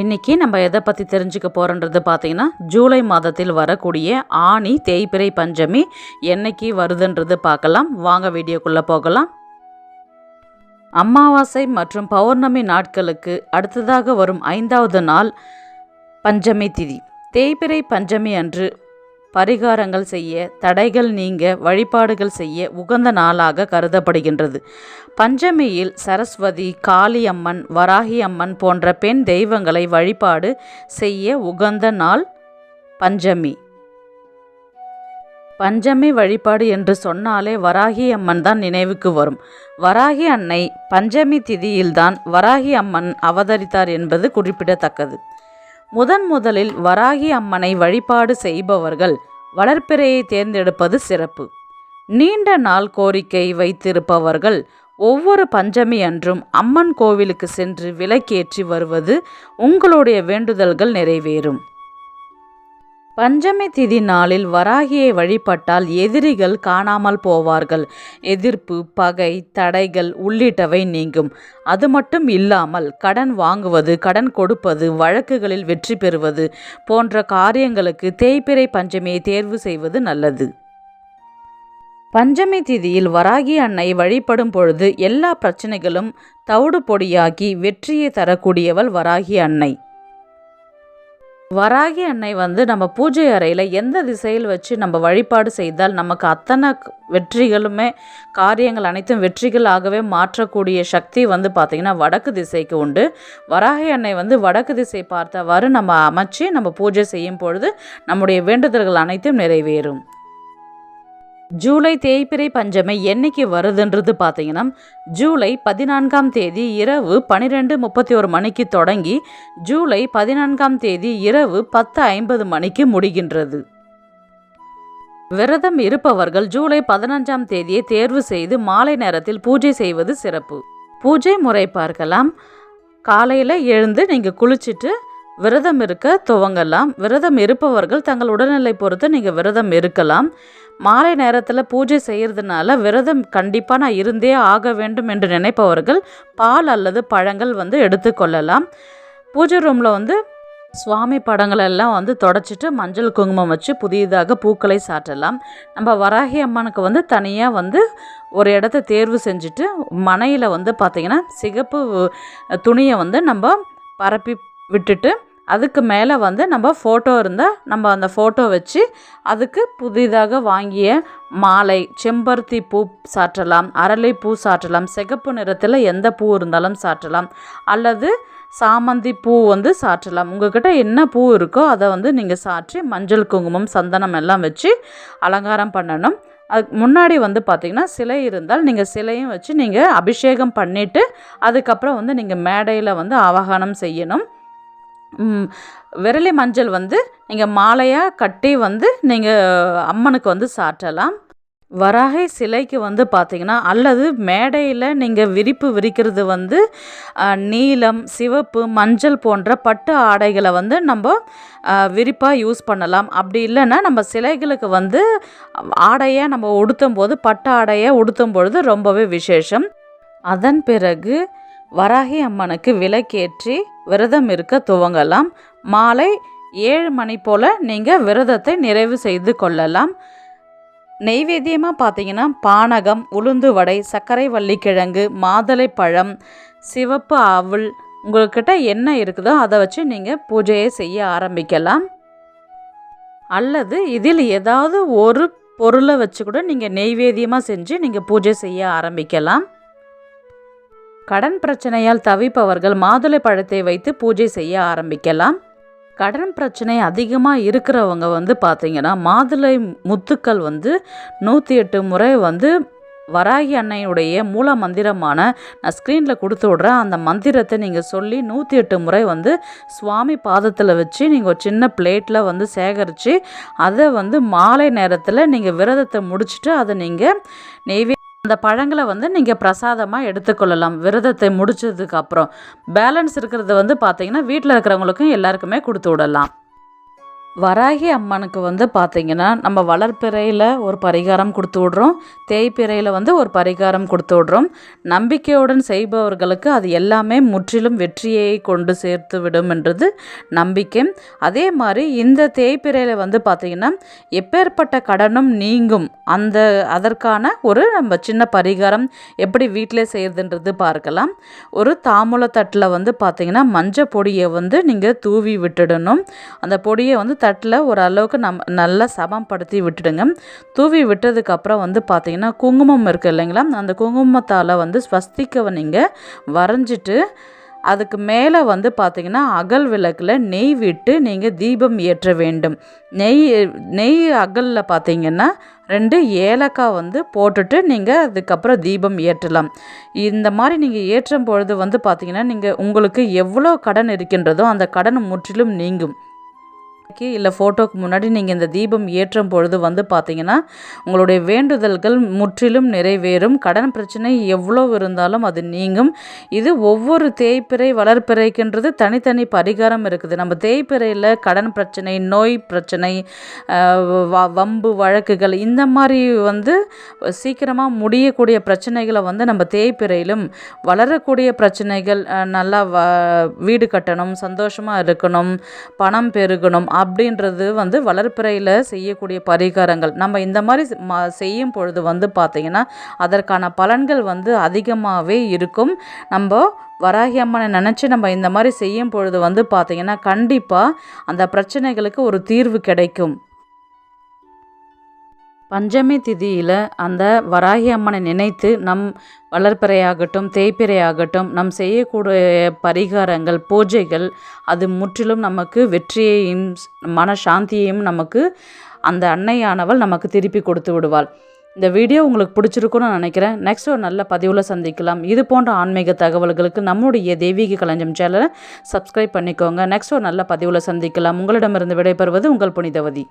இன்னைக்கு நம்ம எதை பற்றி தெரிஞ்சுக்க போகிறோன்றது பார்த்தீங்கன்னா ஜூலை மாதத்தில் வரக்கூடிய ஆணி தேய்பிறை பஞ்சமி என்னைக்கு வருதுன்றது பார்க்கலாம். வாங்க வீடியோக்குள்ளே போகலாம். அமாவாசை மற்றும் பௌர்ணமி நாட்களுக்கு அடுத்ததாக வரும் ஐந்தாவது நாள் பஞ்சமி திதி. தேய்பிறை பஞ்சமி அன்று பரிகாரங்கள் செய்ய தடைகள் நீங்க வழிபாடுகள் செய்ய உகந்த நாளாக கருதப்படுகின்றது. பஞ்சமியில் சரஸ்வதி காளி அம்மன் வராகி அம்மன் போன்ற பெண் தெய்வங்களை வழிபாடு செய்ய உகந்த நாள் பஞ்சமி. பஞ்சமி வழிபாடு என்று சொன்னாலே வராகி அம்மன் தான் நினைவுக்கு வரும். வராகி அன்னை பஞ்சமி திதியில்தான் வராகி அம்மன் அவதரித்தார் என்பது குறிப்பிடத்தக்கது. முதன் முதலில் வராகி அம்மனை வழிபாடு செய்பவர்கள் வளர்ப்பிறையை தேர்ந்தெடுப்பது சிறப்பு. நீண்ட நாள் கோரிக்கை வைத்திருப்பவர்கள் ஒவ்வொரு பஞ்சமி அன்றும் அம்மன் கோவிலுக்கு சென்று விளக்கேற்றி வருவது உங்களுடைய வேண்டுதல்கள் நிறைவேறும். பஞ்சமி திதி நாளில் வராகியை வழிபட்டால் எதிரிகள் காணாமல் போவார்கள். எதிர்ப்பு பகை தடைகள் உள்ளிட்டவை நீங்கும். அது மட்டும் இல்லாமல் கடன் வாங்குவது கடன் கொடுப்பது வழக்குகளில் வெற்றி பெறுவது போன்ற காரியங்களுக்கு தேய்பிறை பஞ்சமியை தேர்வு செய்வது நல்லது. பஞ்சமி திதியில் வராகி அன்னை வழிபடும் பொழுது எல்லா பிரச்சனைகளும் தவிடு பொடியாகி வெற்றியை தரக்கூடியவள் வராகி அன்னை. வராகி அன்னை வந்து நம்ம பூஜை அறையில் எந்த திசையில் வச்சு நம்ம வழிபாடு செய்தால் நமக்கு அத்தனை வெற்றிகளுமே காரியங்கள் அனைத்தும் வெற்றிகளாகவே மாற்றக்கூடிய சக்தி வந்து பார்த்திங்கன்னா வடக்கு திசைக்கு உண்டு. வராகி அன்னை வந்து வடக்கு திசை பார்த்தவாறு நம்ம அமைச்சு நம்ம பூஜை செய்யும் பொழுது நம்முடைய வேண்டுதல்கள் அனைத்தும் நிறைவேறும். ஜூலை தேய்பிறை பஞ்சமை என்னைக்கு வருதுன்றது பார்த்தீங்கன்னா ஜூலை பதினான்காம் தேதி இரவு பன்னிரெண்டு முப்பத்தி ஒரு மணிக்கு தொடங்கி ஜூலை பதினான்காம் தேதி இரவு பத்து ஐம்பது மணிக்கு முடிகின்றது. விரதம் இருப்பவர்கள் ஜூலை பதினஞ்சாம் தேதியை தேர்வு செய்து மாலை நேரத்தில் பூஜை செய்வது சிறப்பு. பூஜை முறை பார்க்கலாம். காலையில் எழுந்து நீங்கள் குளிச்சுட்டு விரதம் இருக்க துவங்கலாம். விரதம் இருப்பவர்கள் தங்கள் உடல்நிலை பொறுத்து நீங்கள் விரதம் இருக்கலாம். மாலை நேரத்தில் பூஜை செய்கிறதுனால விரதம் கண்டிப்பாக நான் இருந்தே ஆக வேண்டும் என்று நினைப்பவர்கள் பால் அல்லது பழங்கள் வந்து எடுத்துக்கொள்ளலாம் பூஜை ரூமில் வந்து சுவாமி படங்கள் எல்லாம் வந்து தொடச்சிட்டு மஞ்சள் குங்குமம் வச்சு புதியதாக பூக்களை சாற்றலாம். நம்ம வராகி அம்மனுக்கு வந்து தனியாக வந்து ஒரு இடத்த தேர்வு செஞ்சுட்டு மனையில் வந்து பார்த்திங்கன்னா சிகப்பு துணியை வந்து நம்ம பரப்பி விட்டுட்டு அதுக்கு மேலே வந்து நம்ம ஃபோட்டோ இருந்தால் நம்ம அந்த ஃபோட்டோ வச்சு அதுக்கு புதிதாக வாங்கிய மாலை செம்பருத்தி பூ சாற்றலாம் அரளி பூ சாற்றலாம் சிகப்பு நிறத்தில் எந்த பூ இருந்தாலும் சாற்றலாம். அல்லது சாமந்தி பூ வந்து சாற்றலாம். உங்கள்கிட்ட என்ன பூ இருக்கோ அதை வந்து நீங்கள் சாற்றி மஞ்சள் குங்குமம் சந்தனம் எல்லாம் வச்சு அலங்காரம் பண்ணணும். அதுக்கு முன்னாடி வந்து பார்த்திங்கன்னா சிலை இருந்தால் நீங்கள் சிலையும் வச்சு நீங்கள் அபிஷேகம் பண்ணிவிட்டு அதுக்கப்புறம் வந்து நீங்கள் மேடையில் வந்து ஆவாகனம் செய்யணும். விரலி மஞ்சள் வந்து நீங்கள் மாலையாக கட்டி வந்து நீங்கள் அம்மனுக்கு வந்து சாற்றலாம். வராகை சிலைக்கு வந்து பார்த்திங்கன்னா அல்லது மேடையில் நீங்கள் விரிப்பு விரிக்கிறது வந்து நீலம் சிவப்பு மஞ்சள் போன்ற பட்டு ஆடைகளை வந்து நம்ம விரிப்பாக யூஸ் பண்ணலாம். அப்படி இல்லைன்னா நம்ம சிலைகளுக்கு வந்து ஆடையாக நம்ம உடுத்தும் போது பட்டு ஆடையாக உடுத்தும் பொழுது ரொம்பவே விசேஷம். அதன் பிறகு வராகி அம்மனுக்கு விளக்கேற்றி விரதம் இருக்க துவங்கலாம். மாலை ஏழு மணி போல் நீங்கள் விரதத்தை நிறைவு செய்து கொள்ளலாம். நெய்வேத்தியமாக பார்த்தீங்கன்னா பானகம் உளுந்து வடை சர்க்கரை வள்ளிக்கிழங்கு மாதுளை பழம் சிவப்பு ஆவுள் உங்கள்கிட்ட என்ன இருக்குதோ அதை வச்சு நீங்கள் பூஜையை செய்ய ஆரம்பிக்கலாம். அல்லது இதில் ஏதாவது ஒரு பொருளை வச்சு கூட நீங்கள் நெய்வேத்தியமாக செஞ்சு நீங்கள் பூஜை செய்ய ஆரம்பிக்கலாம். கடன் பிரச்சனையால் தவிப்பவர்கள் மாதுளை பழத்தை வைத்து பூஜை செய்ய ஆரம்பிக்கலாம். கடன் பிரச்சனை அதிகமாக இருக்கிறவங்க வந்து பார்த்திங்கன்னா மாதுளை முத்துக்கள் வந்து நூற்றி எட்டு முறை வந்து வராகி அன்னையுடைய மூல மந்திரமான நான் ஸ்க்ரீனில் கொடுத்து விட்றேன். அந்த மந்திரத்தை நீங்கள் சொல்லி நூற்றி எட்டு முறை வந்து சுவாமி பாதத்தில் வச்சு நீங்கள் ஒரு சின்ன பிளேட்டில் வந்து சேகரித்து அதை வந்து மாலை நேரத்தில் நீங்கள் விரதத்தை முடிச்சுட்டு அதை நீங்கள் நெய்வே அந்த பழங்களை வந்து நீங்கள் பிரசாதமாக எடுத்துக்கொள்ளலாம். விரதத்தை முடிச்சதுக்கு அப்புறம். பேலன்ஸ் இருக்கிறத வந்து பார்த்தீங்கன்னா வீட்டில் இருக்கிறவங்களுக்கும் எல்லாருக்குமே கொடுத்து விடலாம். வராகி அம்மனுக்கு வந்து பார்த்திங்கன்னா நம்ம வளர்ப்பிறையில் ஒரு பரிகாரம் கொடுத்து விட்றோம். தேய்ப்பிறையில் வந்து ஒரு பரிகாரம் கொடுத்து விட்றோம். நம்பிக்கையுடன் செய்பவர்களுக்கு அது எல்லாமே முற்றிலும் வெற்றியை கொண்டு சேர்த்து விடும் என்றது நம்பிக்கை. அதே மாதிரி இந்த தேய்ப்பிறையில் வந்து பார்த்திங்கன்னா எப்பேற்பட்ட கடனும் நீங்கும். அந்த அதற்கான ஒரு நம்ம சின்ன பரிகாரம் எப்படி வீட்டிலே செய்கிறதுன்றது பார்க்கலாம். ஒரு தாம்பூலத்தட்டில் வந்து பார்த்திங்கன்னா மஞ்சள் பொடியை வந்து நீங்கள் தூவி விட்டுடணும். அந்த பொடியை வந்து தட்டில் ஓரளவுக்கு நம் நல்லா சமப்படுத்தி விட்டுடுங்க. தூவி விட்டதுக்கப்புறம் வந்து பார்த்திங்கன்னா குங்குமம் இருக்குது இல்லைங்களா? அந்த குங்குமத்தால் வந்து ஸ்வஸ்திக்கவை நீங்கள் வரைஞ்சிட்டு அதுக்கு மேலே வந்து பார்த்திங்கன்னா அகல் விளக்கில் நெய் விட்டு நீங்கள் தீபம் ஏற்ற வேண்டும். நெய் நெய் அகலில் பார்த்தீங்கன்னா ரெண்டு ஏலக்காய் வந்து போட்டுட்டு நீங்கள் அதுக்கப்புறம் தீபம் ஏற்றலாம். இந்த மாதிரி நீங்கள் ஏற்றும் பொழுது வந்து பார்த்திங்கன்னா நீங்கள் உங்களுக்கு எவ்வளோ கடன் இருக்கின்றதோ அந்த கடன் முற்றிலும் நீங்கும். இல்லை ஃபோட்டோக்கு முன்னாடி நீங்கள் இந்த தீபம் ஏற்றும் பொழுது வந்து பார்த்தீங்கன்னா உங்களுடைய வேண்டுதல்கள் முற்றிலும் நிறைவேறும். கடன் பிரச்சனை எவ்வளோ இருந்தாலும் அது நீங்கும். இது ஒவ்வொரு தேய்ப்பிறை வளர்ப்பிறைக்குன்றது தனித்தனி பரிகாரம் இருக்குது. நம்ம தேய்ப்பிறையில் கடன் பிரச்சனை நோய் பிரச்சனை வம்பு வழக்குகள் இந்த மாதிரி வந்து சீக்கிரமாக முடியக்கூடிய பிரச்சனைகளை வந்து நம்ம தேய்ப்பிறையிலும் வளரக்கூடிய பிரச்சனைகள் நல்லா வ வீடு கட்டணும் சந்தோஷமாக இருக்கணும் பணம் பெருகணும் அப்படின்றது வந்து வளர்ப்பிறையில் செய்யக்கூடிய பரிகாரங்கள். நம்ம இந்த மாதிரி செய்யும் பொழுது வந்து பார்த்திங்கன்னா அதற்கான பலன்கள் வந்து அதிகமாகவே இருக்கும். நம்ம வராகி அம்மனை நினச்சி நம்ம இந்த மாதிரி செய்யும் பொழுது வந்து பார்த்திங்கன்னா கண்டிப்பாக அந்த பிரச்சனைகளுக்கு ஒரு தீர்வு கிடைக்கும். பஞ்சமி திதியில் அந்த வராகி அம்மனை நினைத்து நம் வளர்ப்பிறையாகட்டும் தேய்ப்பிறையாகட்டும் நம் செய்யக்கூடிய பரிகாரங்கள் பூஜைகள் அது முற்றிலும் நமக்கு வெற்றியையும் மன சாந்தியையும் நமக்கு அந்த அன்னையானவள் நமக்கு திருப்பி கொடுத்து விடுவாள். இந்த வீடியோ உங்களுக்கு பிடிச்சிருக்குன்னு நினைக்கிறேன். நெக்ஸ்ட் ஒரு நல்ல பதிவில் சந்திக்கலாம். இது போன்ற ஆன்மீக தகவல்களுக்கு நம்முடைய தெய்வீக கலைஞம் சேனலை சப்ஸ்கிரைப் பண்ணிக்கோங்க. நெக்ஸ்ட் ஒரு நல்ல பதிவில் சந்திக்கலாம். உங்களிடமிருந்து விடைபெறுவது உங்கள் புனிதவதி.